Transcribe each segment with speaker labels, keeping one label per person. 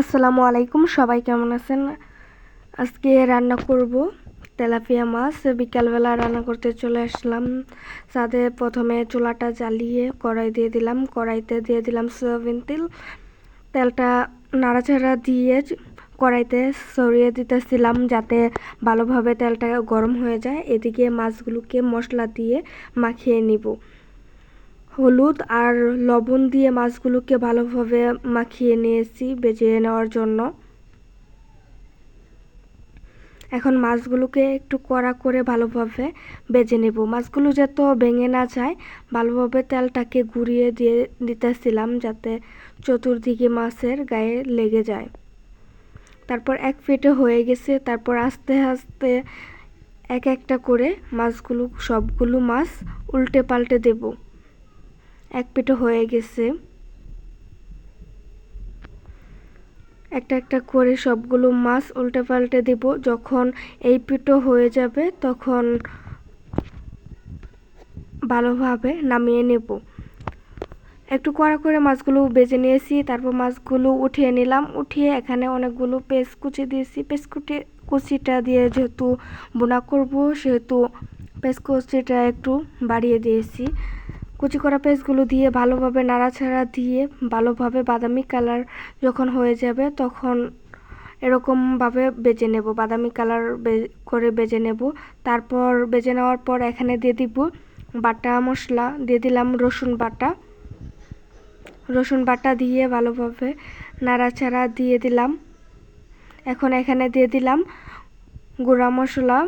Speaker 1: আসসালামু আলাইকুম, সবাই কেমন আছেন? আজকে রান্না করব তেলাপিয়া মাছ। বিকালবেলা রান্না করতে চলে আসলাম। সাথে প্রথমে চুলাটা জ্বালিয়ে কড়াই দিয়ে দিলাম। কড়াইতে দিয়ে দিলাম সয়াবিন তেল। তেলটা নাড়াচাড়া দিয়ে কড়াইতে সরিয়ে দিতেছিলাম যাতে ভালোভাবে তেলটা গরম হয়ে যায়। এদিকে মাছগুলোকে মশলা দিয়ে মাখিয়ে নিব। হলুদ আর লবণ দিয়ে মাছগুলোকে ভালোভাবে মাখিয়ে নিয়েছি, বেজে নেওয়ার জন্য। এখন মাছগুলোকে একটু কড়া করে ভালোভাবে বেজে নেব। মাছগুলো যত ভেঙে না যায়, ভালোভাবে তেলটাকে ঘুরিয়ে দিয়ে দিতেছিলাম যাতে চতুর্দিকে মাছের গায়ে লেগে যায়। তারপর এক ফেটে হয়ে গেছে। তারপর আস্তে আস্তে এক একটা করে মাছগুলো, সবগুলো মাছ উল্টে পাল্টে দেবো। এক পেটো হয়ে গেছে। একটা একটা করে সবগুলো মাছ উল্টে পাল্টে দেব। যখন এই পিঠো হয়ে যাবে, তখন ভালোভাবে নামিয়ে নেব। একটু কড়া করে মাছগুলো বেজে নিয়েছি, তারপর মাছগুলো উঠিয়ে নিলাম। উঠিয়ে এখানে অনেকগুলো পেস্ট কুচি দিয়েছি। পেস্ট কুচি কুচিটা দিয়ে যেহেতু বোনা করব, সেহেতু পেস্ট কুচিটা একটু বাড়িয়ে দিয়েছি। কুচি করা পেস্টগুলো দিয়ে ভালোভাবে নাড়াচাড়া দিয়ে ভালোভাবে বাদামি কালার যখন হয়ে যাবে তখন এরকমভাবে বেজে নেব। বাদামি কালার করে বেজে নেব। তারপর বেজে নেওয়ার পর এখানে দিয়ে দিব বাটা মশলা। দিয়ে দিলাম রসুন বাটা। রসুন বাটা দিয়ে ভালোভাবে নাড়াচাড়া দিয়ে দিলাম। এখন এখানে দিয়ে দিলাম গুঁড়া মশলা,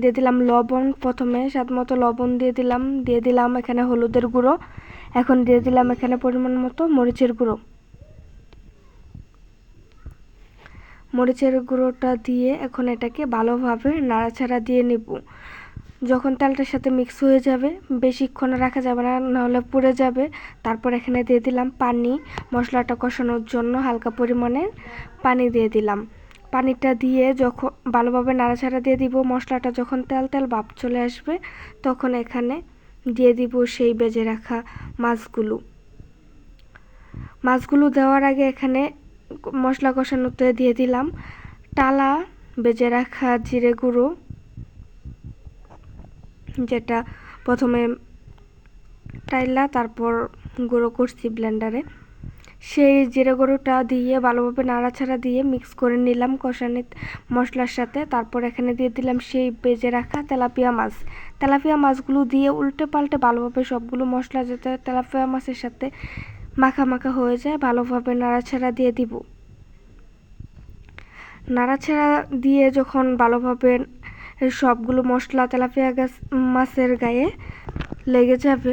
Speaker 1: দিয়ে দিলাম লবণ। প্রথমে স্বাদ মতো লবণ দিয়ে দিলাম দিয়ে দিলাম এখানে হলুদের গুঁড়ো। এখন দিয়ে দিলাম এখানে পরিমাণ মতো মরিচের গুঁড়ো। মরিচের গুঁড়োটা দিয়ে এখন এটাকে ভালোভাবে নাড়াচাড়া দিয়ে নেব। যখন তেলটার সাথে মিক্স হয়ে যাবে, বেশিক্ষণ রাখা যাবে না, নাহলে পুড়ে যাবে। তারপর এখানে দিয়ে দিলাম পানি। মশলাটা কষানোর জন্য হালকা পরিমাণে পানি দিয়ে দিলাম। পানিটা দিয়ে যখন ভালোভাবে নাড়াচাড়া দিয়ে দিব, মশলাটা যখন তেল তেল ভাব চলে আসবে, তখন এখানে দিয়ে দিব সেই বেজে রাখা মাছগুলো। মাছগুলো দেওয়ার আগে এখানে মশলা কষানোতে দিয়ে দিলাম টালা বেজে রাখা জিরে গুঁড়ো, যেটা প্রথমে টাইলা তারপর গুঁড়ো করছি ব্লেন্ডারে সেই জিরে গরুটা দিয়ে ভালোভাবে নাড়াচাড়া দিয়ে মিক্স করে নিলাম কষানি মশলার সাথে। তারপর এখানে দিয়ে দিলাম সেই বেজে রাখা তেলাপিয়া মাছ। তেলাপিয়া মাছগুলো দিয়ে উল্টে পাল্টে ভালোভাবে সবগুলো মশলা যাতে তেলাপিয়া মাছের সাথে মাখা মাখা হয়ে যায়, ভালোভাবে নাড়াচাড়া দিয়ে দিব। নাড়াচাড়া দিয়ে যখন ভালোভাবে সবগুলো মশলা তেলাপিয়া গাছ মাছের গায়ে লেগে যাবে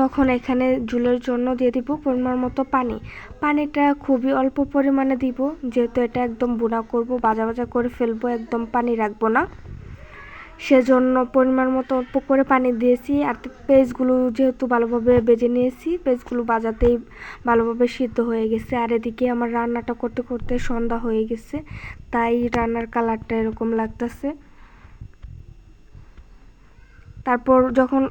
Speaker 1: তখন এখানে ঝুলের জন্য দিয়ে দিব পরিমাণ মতো পানি। পানিটা খুবই অল্প পরিমাণে দিব, যেহেতু এটা একদম বুনা করব বাজা বাজা করে ফেলব, একদম পানি রাখব না। সেজন্য পরিমাণ মতো অল্প করে পানি দিয়েছি, আর পেঁয়াজগুলো যেহেতু ভালোভাবে বেজে নিয়েছি পেঁয়াজগুলো বাজাতেই ভালোভাবে সিদ্ধ হয়ে গেছে। আর এদিকে আমার রান্নাটা করতে করতে সন্ধ্যা হয়ে গেছে, তাই রান্নার কালারটা এরকম লাগতেছে। তারপর যখন